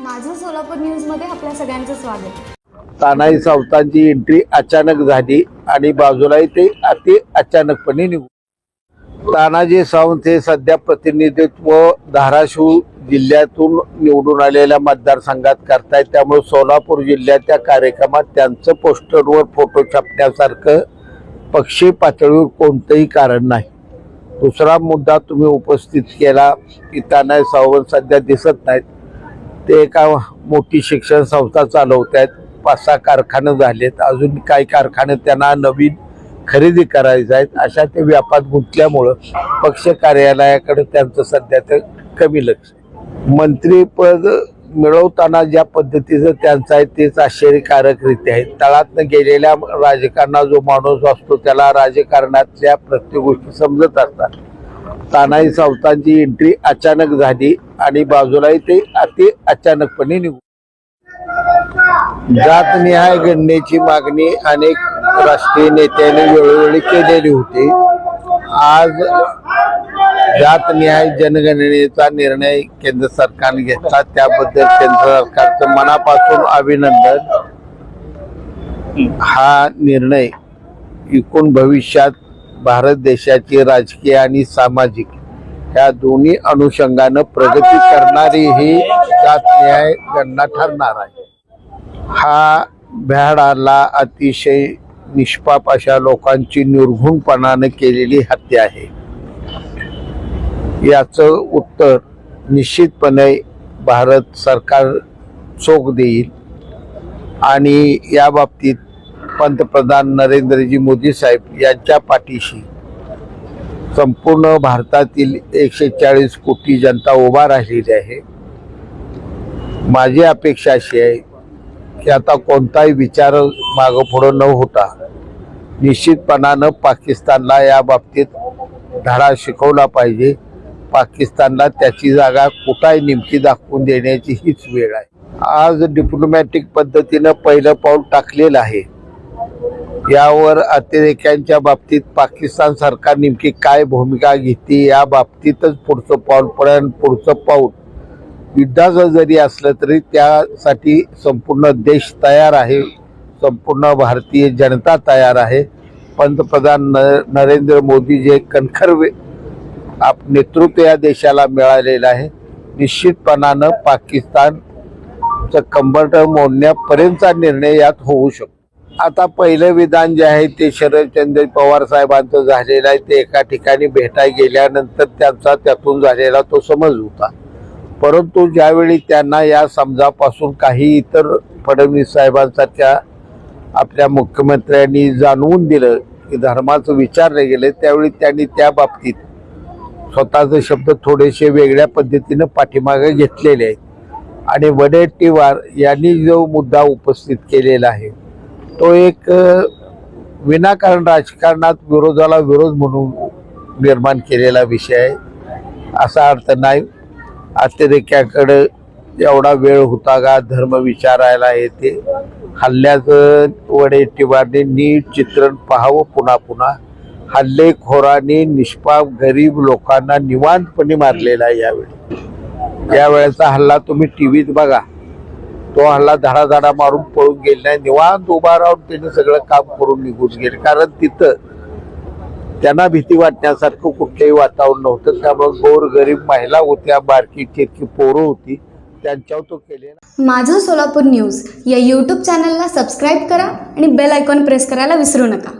माझं सोलापूर न्यूजमध्ये आपल्या सगळ्यांचं स्वागत. तानाई सावतांची एंट्री अचानक झाली आणि बाजूलाही ते अति अचानकपणे निघू तानाजी सावंत हे सध्या प्रतिनिधित्व धाराशिव जिल्ह्यातून निवडून आलेल्या मतदारसंघात करतायत. त्यामुळे सोलापूर जिल्ह्याच्या कार्यक्रमात त्यांचं पोस्टरवर फोटो छापण्यासारखं पक्षी पातळीवर कोणतंही कारण नाही. दुसरा मुद्दा तुम्ही उपस्थित केला की तानाजी सावंत सध्या दिसत नाहीत. ते एका मोठी शिक्षण संस्था चालवत आहेत पाच सहा कारखाने झालेत. अजून काही कारखाने त्यांना नवीन खरेदी करायचे आहेत. अशा ते व्यापात गुंतल्यामुळं पक्ष कार्यालयाकडे त्यांचं सध्या तर कमी लक्ष मंत्रीपद मिळवताना ज्या पद्धतीचं त्यांचं आहे तेच आश्चर्यकारकरीत्या आहे. तळातनं गेलेल्या राजकारणात जो माणूस असतो त्याला राजकारणातल्या प्रत्येक गोष्टी समजत असतात. तानाई सावतांची एंट्री अचानक झाली आणि बाजूलाही ते अति अचानकपणे निघू जातनिहाय गणनेची मागणी अनेक राष्ट्रीय नेत्याने वेळोवेळी केलेली होती. आज जातनिहाय जनगणनेचा निर्णय केंद्र सरकारने घेतला त्याबद्दल केंद्र सरकारचं मनापासून अभिनंदन. हा निर्णय एकूण भविष्यात भारत देशाची राजकीय आणि सामाजिक या दोन्ही अनुषंगानं प्रगती करणारी ही जातनिहाय गणना ठरणार आहे. हा भ्याडाला अतिशय निष्पाप अशा लोकांची निर्घुणपणानं केलेली हत्या आहे. याचं उत्तर निश्चितपणे भारत सरकार चोख देईल आणि या बाबतीत पंतप्रधान नरेंद्रजी मोदी साहेब यांच्या पाठीशी संपूर्ण भारतातील एकशे चाळीस कोटी जनता उभा राहिलेली आहे. माझी अपेक्षा अशी आहे की आता कोणताही विचार मागं पुढं न होता निश्चितपणानं पाकिस्तानला या बाबतीत धडा शिकवला पाहिजे. पाकिस्तानला त्याची जागा कुठाही नेमकी दाखवून देण्याची हीच वेळ आहे. आज डिप्लोमॅटिक पद्धतीनं पहिलं पाऊल टाकलेलं आहे. यावर अतिरेक्यांच्या बाबतीत पाकिस्तान सरकार नेमकी काय भूमिका घेते या बाबतीतच पुढचं पाऊल पडेल पुढचं पाऊल. युद्धाचं जरी असलं तरी त्यासाठी संपूर्ण देश तयार आहे संपूर्ण भारतीय जनता तयार आहे. पंतप्रधान न नरेंद्र मोदी जे कणखर आप नेतृत्व या देशाला मिळालेलं आहे निश्चितपणानं पाकिस्तानचं कंबरट मोडण्यापर्यंतचा निर्णय यात होऊ शकतो. आता पहिलं विधान जे आहे ते शरदचंद्र पवार साहेबांचं झालेलं आहे. ते एका ठिकाणी भेटाय गेल्यानंतर त्यांचा त्यातून झालेला तो समज होता. परंतु ज्यावेळी त्यांना या समजापासून काही इतर फडणवीस साहेबांसारख्या आपल्या मुख्यमंत्र्यांनी जाणवून दिलं की धर्माचं विचारलं गेलं त्यावेळी त्यांनी त्या बाबतीत स्वतःचे शब्द थोडेसे वेगळ्या पद्धतीनं पाठीमागे घेतलेले आहेत. आणि वडेट्टीवार यांनी जो मुद्दा उपस्थित केलेला आहे तो एक विनाकारण राजकारणात विरोधाला विरोध म्हणून निर्माण केलेला विषय आहे. असा अर्थ नाही. अतिरेक्याकडे एवढा वेळ होता का धर्म विचारायला येते. हल्ल्याचं वडेट्टीवारने नीट चित्रण पाहावं पुन्हा पुन्हा. हल्लेखोरांनी निष्पाप गरीब लोकांना निवांतपणे मारलेला आहे यावेळी. यावेळेचा हल्ला तुम्ही टी व्हीत बघा. तो हल्ला धडाधडा मारून पळून गेला नाही. निवांत उभा राहून त्यांनी सगळं काम करून निघून गेले. कारण तिथं त्यांना भीती वाटण्यासारखं कुठलंही वातावरण नव्हतं. त्यामुळे गोर गरीब महिला होत्या बारकी चिरकी पोरं होती. त्यांच्यावर तो केलेला माझं सोलापूर न्यूज या यूट्यूब चॅनलला सबस्क्राईब करा आणि बेल आयकॉन प्रेस करायला विसरू नका.